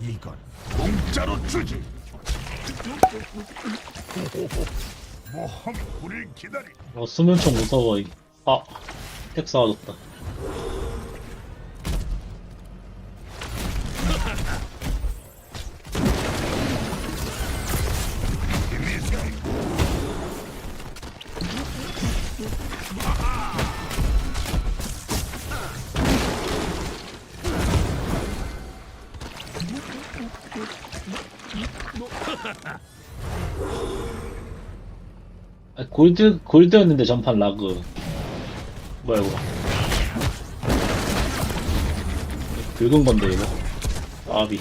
이건 공짜로 주지. 모험이 우릴 기다리. 어, 수면총 무서워. 이. 아, 택 쏴줬다. 골드, 골드였는데 전판 라그. 뭐야, 이거. 긁은 건데, 이거. 아비.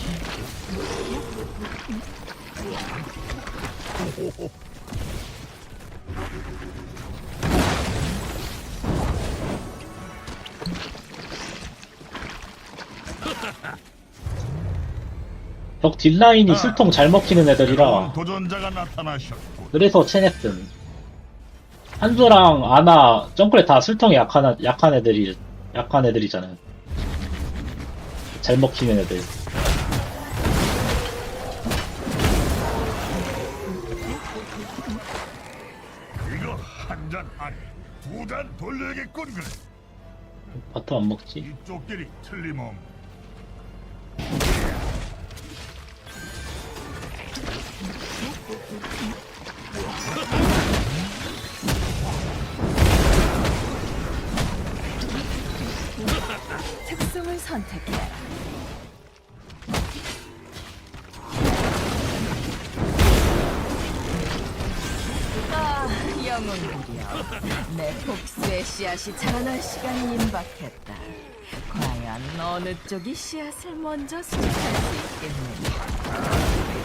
적 딜라인이 술통 잘 먹히는 애들이라 도전자가 나타나셨고 그래서 체냈음. 한조랑 아나, 점프에 다 술통이 약한, 약한 애들이, 약한 애들이잖아요. 잘 먹히는 애들. 이거 한잔 아니 두잔 돌려야겠군 그래. 바텀 안 먹지? 이쪽 길이 틀림없. 특 선택해라. 아, 영웅들이여. 내 복수의 씨앗이 자라날 시간이 임박했다. 과연 어느 쪽이 씨앗을 먼저 수확할 수 있겠느냐?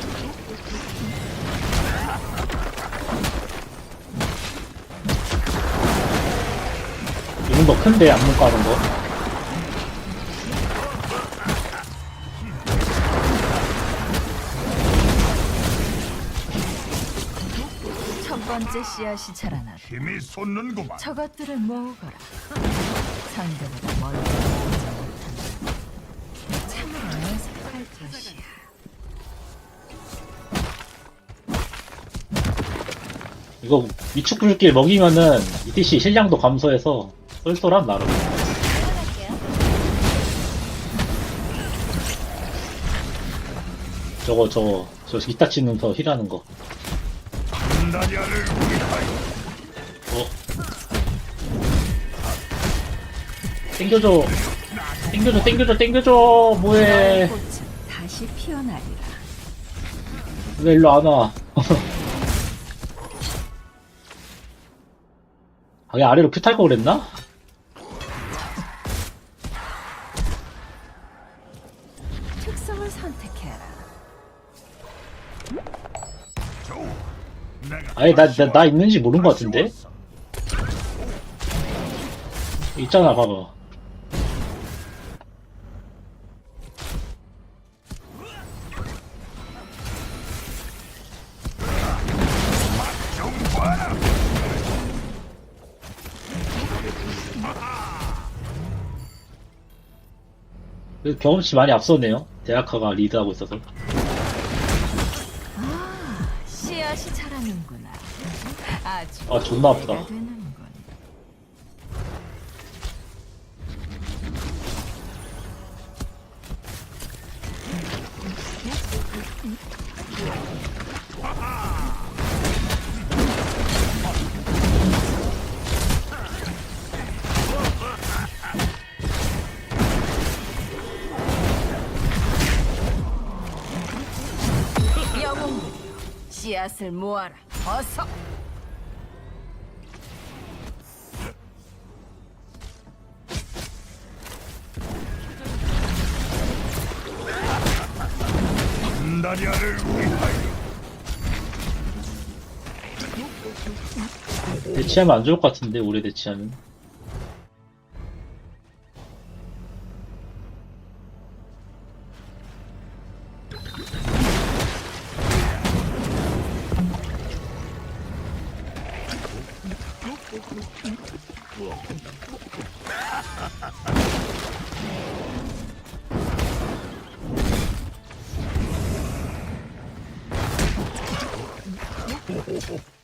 이런 거 큰데 안 먹고 하는 거? 번째 씨앗이 자라나. 힘이 솟는구만. 저것들을 모으거라. 상대보다 먼저 모으지 못한다. 참으로 어색할 것이야. 이거 위축불길 먹이면은 ETC 실량도 감소해서 쏠쏠한 나름. 저거 저거 저 이따 치는 더 힐하는 거. 위하여 어? 땡겨줘. 땡겨줘, 땡겨줘, 땡겨줘. 뭐해. 꽃은 다시 피어나리라. 왜 일로 안 와? 아, 얘 아래로 큐탈거 그랬나? 아니, 나, 나, 나 왔- 있는지 모르는 것 같은데? 있잖아, 봐봐. 경험치 많이 앞서네요. 대학화가 리드하고 있어서. 씨앗이 자라는구나. 아주 아, 존나 아프다. 되는 씨앗을 모아라. 어서. 판다리아를 위하여 대치하면 안 좋을 것 같은데, 오래 대치하면. Oh, oh, oh.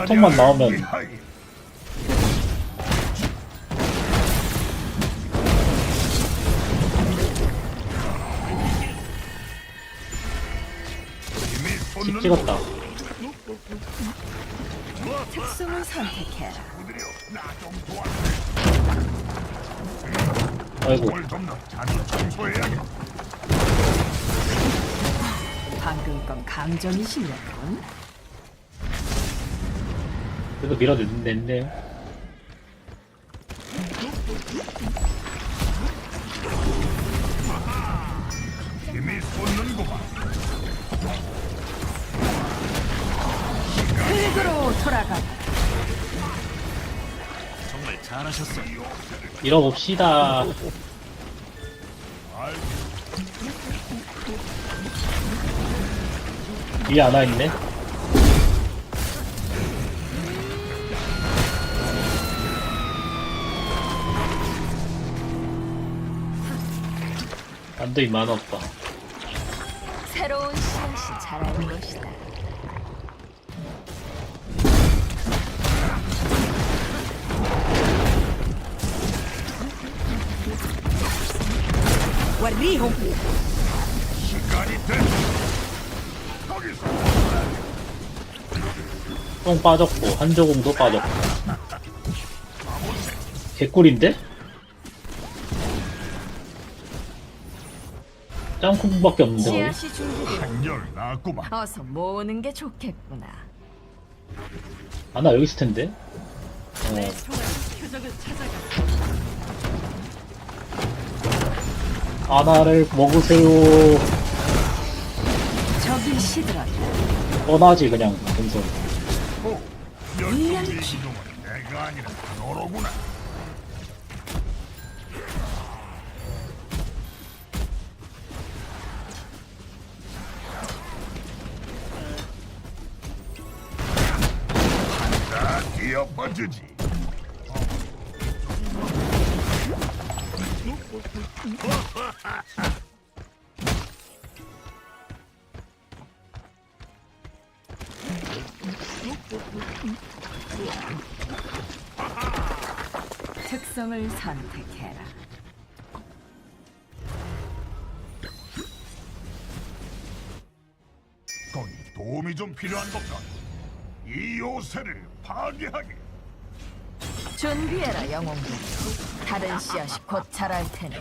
보통만 나오면 솟는 찍었다. 특성을 도와줘. 아이고. 방금 건 감정이시려군. 그래도 밀어냈네요. 힘이 솟는구만. 흙으로 돌아가. 정말 잘하셨어. 밀어봅시다. 위에 하나 있네. 안돼 만화 없다. 새로운 씨앗이 자랄 것이다. 거기서 똥 빠졌고 한조공도 빠졌고. 개꿀인데? 짱콩밖에 없는데 거기? 씨앗이 준비되어 한열 나구만. 어서 모으는 게 좋겠구나. 아나 여기 있을 텐데. 어, 표적을 찾아가. 아나를 먹으세요. 적이 시들었다. 뻔하지 그냥 동선. 오, 열심히 이동은 내가 아니라 너로구나. 뒤엎어주지. 특성을 선택해라. 거기 도움이 좀 필요한 것까? 이 요새를 파괴하게. 준비해라 영웅들. 다른 씨앗이 곧 자랄 테니.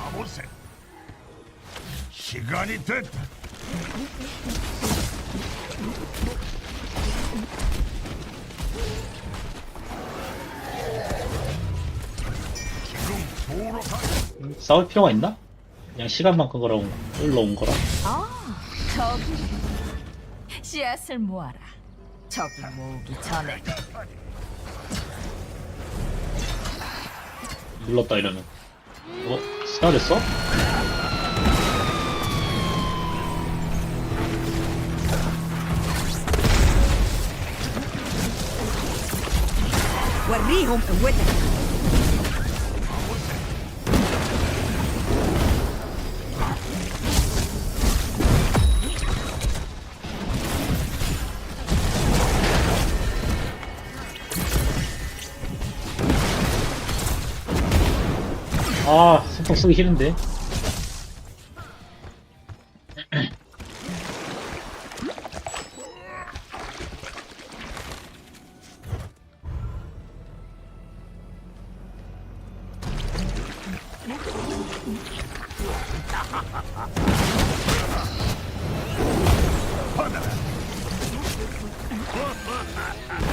아보세. 시간이 됐다. 지금 도로 가. 싸울 필요가 있나? 그냥 시간만큼 걸어 끌러 온 거라. 아, 저기 씨앗을 모아라. 적이 모으기 전에 눌렀다 이러면. 어? 스타됐어? وريهم قوتك 아, 소통 쓰기 싫은데.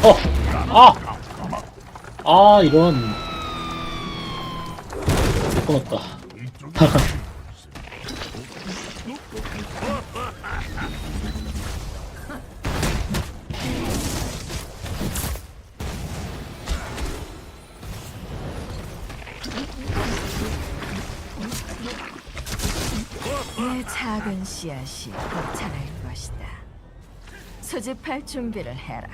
어! 아! 아, 이런. 못 끊었다. 내 작은 씨앗이 곧 자랄 것이다. 수집할 준비를 해라.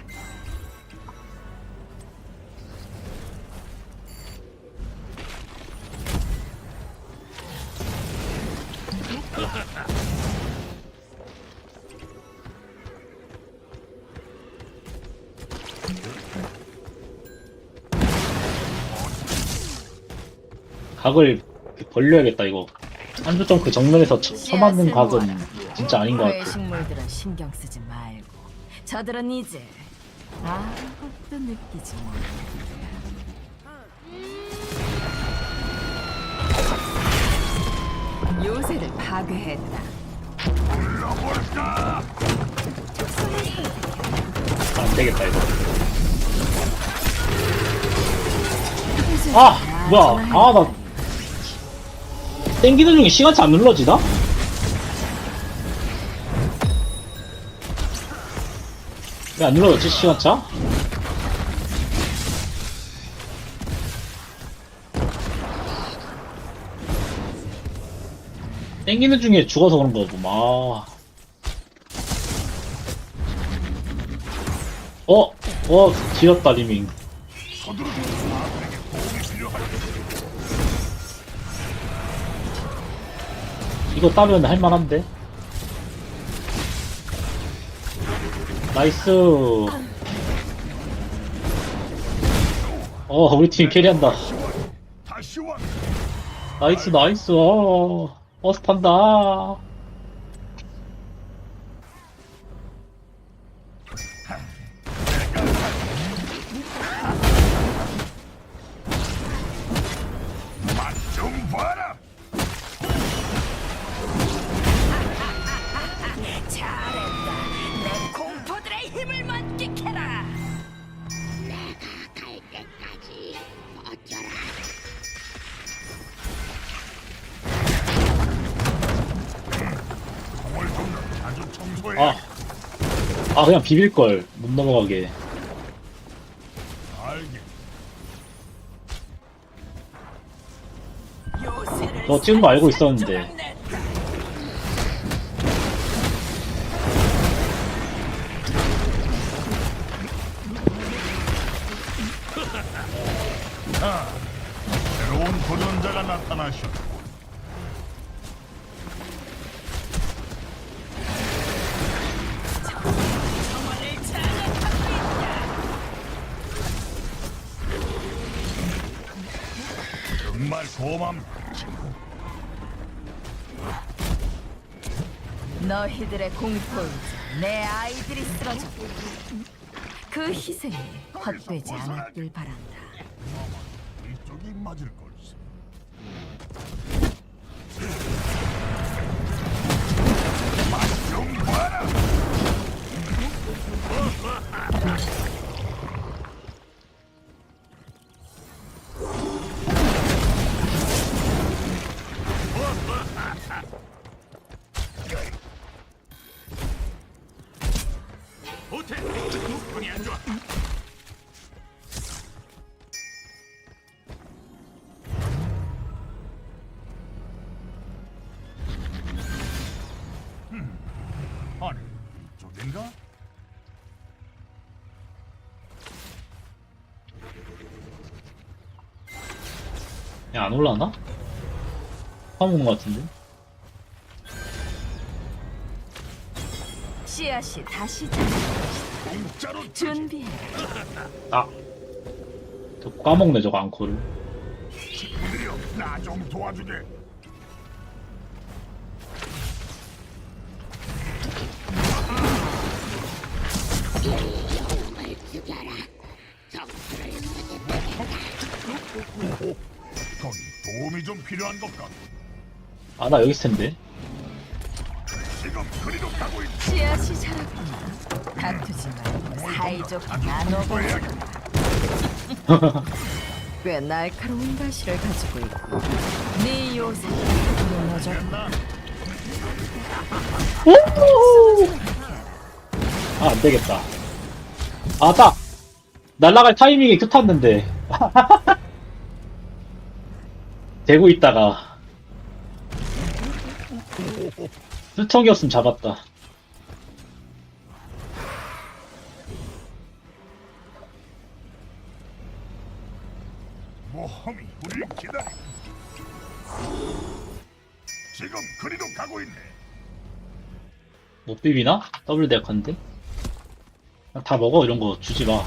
각을 벌려야겠다 이거 한주점 그 정면에서 쳐, 쳐맞는 각은 진짜 아닌 것 같아 식물들은 신경 쓰지 말고 저들은 이제 아무것도 느끼지 못해. 요새를 파괴했다. 불러볼까? 안 되겠다 이거 아 뭐야 아나 땡기는 중에 시간차 안 눌러지나? 왜 안 눌러졌지 시간차? 땡기는 중에 죽어서 그런 거고 막 어? 어 지렸다 리밍 이거 따면 할만한데? 나이스. 어, 우리 팀 캐리한다. 나이스, 나이스. 어, 버스 탄다. 아. 아, 그냥 비빌걸. 못 넘어가게. 너 찍은 거 알고 있었는데. 너희들의 공포이자 내 아이들이 쓰러졌고 그 희생이 헛되지 않았길 바란다. 이쪽이 맞을 걸세. 맛좀 봐라. 야, 안 올라나? 파먹은 것 같은데? 씨앗이 다시 자랄 것이다. 준비해. 아. 저 까먹네, 저거 앙코를. 친구들이여, 나좀 도와주게. 좀 필요한 것 같아. 아, 나 여기 있을 텐데. 지금 그리로 가고 있다. 씨앗이 자랐구나. 다투지 말고 사이좋게 나눠보자. 꽤 날카로운 가시를 가지고 있고 네 요새는 무너졌고 됐나? 아, 안 되겠다. 아, 딱! 날아갈 타이밍에 큐 탔는데. 대고 있다가. 수청이었으면 잡았다. 모험이 기다리. 지금 그리로 가고 있네. 못 비비나? 더블 데컨데? 다 먹어, 이런 거 주지 마.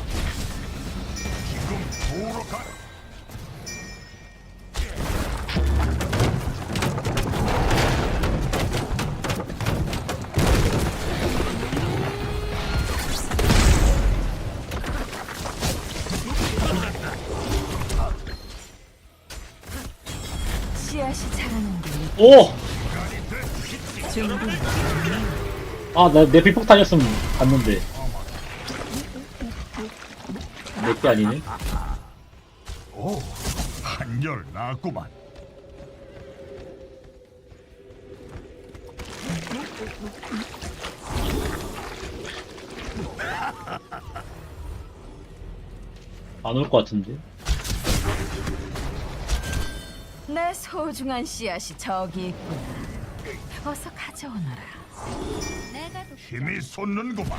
오! 아, 나, 내 비폭탄이었으면 갔는데. 내게 아니네? 오, 한결 나았구만. 안 올 것 같은데? 내 소중한 씨앗이 저기 있구나. 어서 가져오너라. 힘이 솟는구만.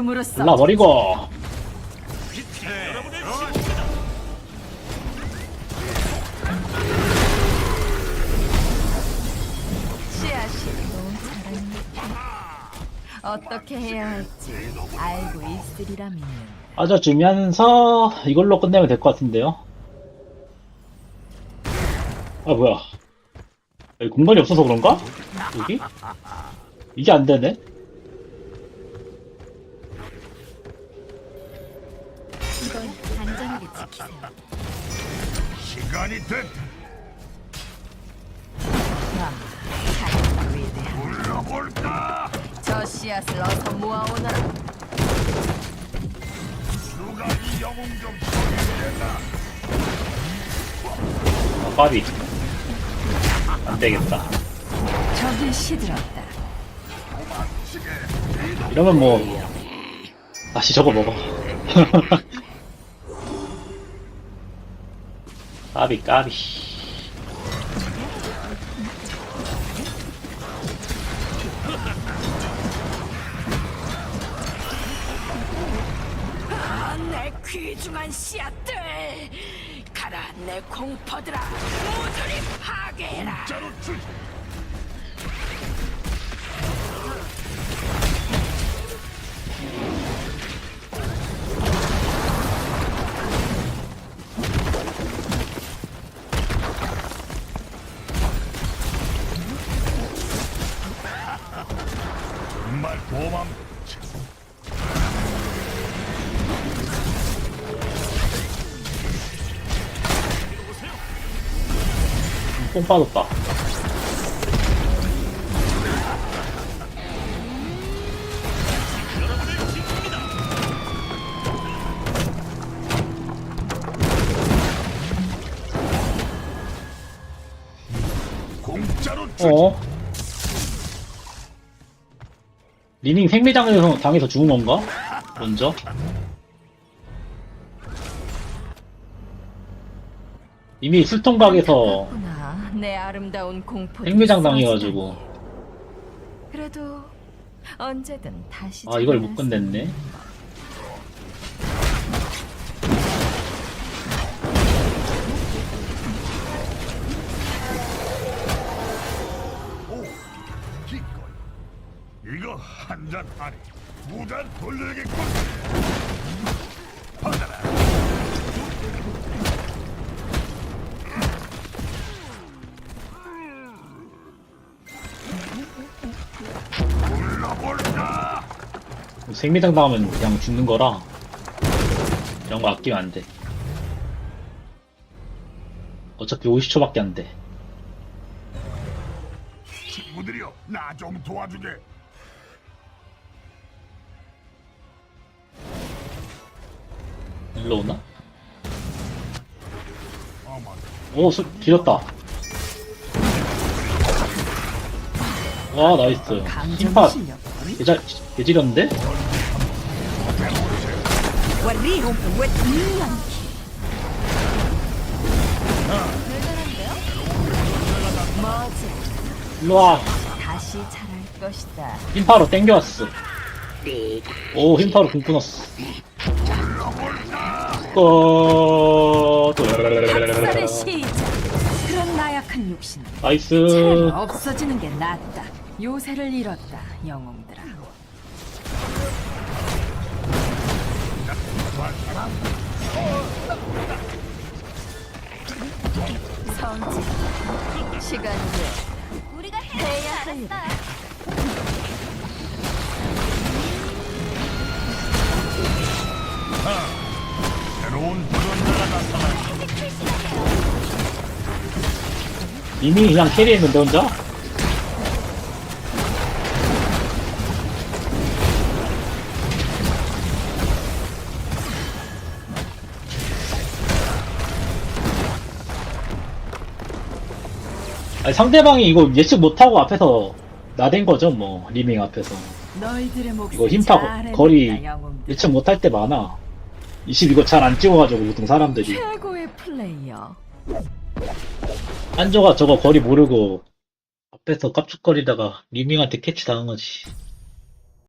걸음으로써 올라버리고! 씨앗이 너무 자랐네. 어떻게 해야 할지 알고 있으리라 믿는. 빠져주면서 이걸로 끝내면 될 것 같은데요? 아, 뭐야. 여기 공간이 없어서 그런가? 여기? 이게 안 되네? 시간이 됐다. 아, 불러볼까? 저 씨앗을 어서 모아오너라. 누가 이 영웅 좀 소개해라. 아, 빠비. 안 되겠다. 저기 시들었다. 이러면 뭐, 다시 저거 먹어. 까비, 까비. 내 귀중한 씨앗들! 가라 내 공포들아. 모조리 파괴해라. 자로 주 뽕 빠졌다. 어? 리밍 생매장에서 당해서 죽은 건가? 먼저? 이미 술통각에서 안타깝구나. 내 아름다운 공포 생매장 당해가지고 그래도 언제든 다시 아 이걸 못 끝냈네 오, 기꺼이. 한잔 아니 두잔 돌려야겠군. 생리당 당하면 그냥 죽는 거라 이런 거 아끼면 안 돼. 어차피 50초밖에 안 돼. 친구들이여 나 좀 도와주게. 일로 오나? 오, 수, 뒤졌다. 와, 나이스. 힘파, 개잘, 개지렸는데? 일로와. 다시 잘할 것이다. 힘파로 땡겨왔어. 오, 힘파로 궁 끊었어. 어, 역사의 시작. 그런 나약한 욕심. 나이스. 없어지는 게 낫다. 요새를 잃었다, 영웅들아. 성지, 시간이 우리가 해야 한다. 새로운 도전자가 나타나. 이미 그냥 캐리했는데, 혼자? 아니, 상대방이 이거 예측 못하고 앞에서 나댄 거죠, 뭐, 리밍 앞에서. 너희들의 이거 힘파 잘해냈다, 거리 영웅들. 예측 못할 때 많아. 20 이거 잘 안 찍어가지고, 보통 사람들이. 최고의 플레이어. 한조가 저거 거리 모르고 앞에서 깝죽거리다가 리밍한테 캐치 당한 거지.